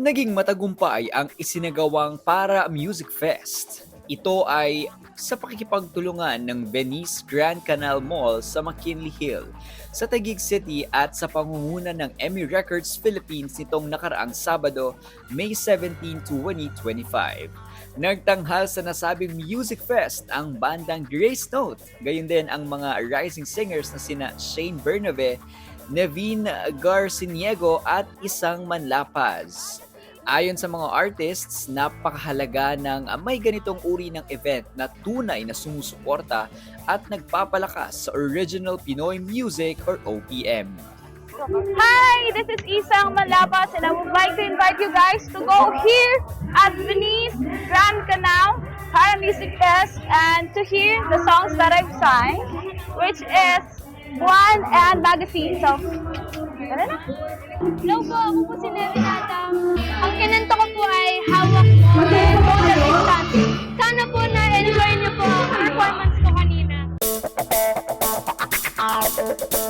Naging matagumpay ang isinagawang Para Music Fest. Ito ay sa pakikipagtulungan ng Venice Grand Canal Mall sa McKinley Hill, sa Taguig City at sa pangunguna ng Emmy Records Philippines nitong nakaraang Sabado, May 17, 2025. Nagtanghal sa nasabing Music Fest ang bandang Grace Note, gayon din ang mga rising singers na sina Shane Bernabe, Nevin Garciniego at isang Manlapaz. Ayon sa mga artists, napakahalaga ng may ganitong uri ng event na tunay na sumusuporta at nagpapalakas sa original Pinoy music or OPM. Hi, this is Isang Malapas and I would like to invite you guys to go here at Venice Grand Canal Para Music Fest and to hear the songs that I've sung, which is One and Magazine. So, tara na. Hello po, ako po si Nevin Adam. Ang kinanta ko po ay Hawak Mo ng Social Distance. Sana po na-enjoy niyo po ang performance ko kanina.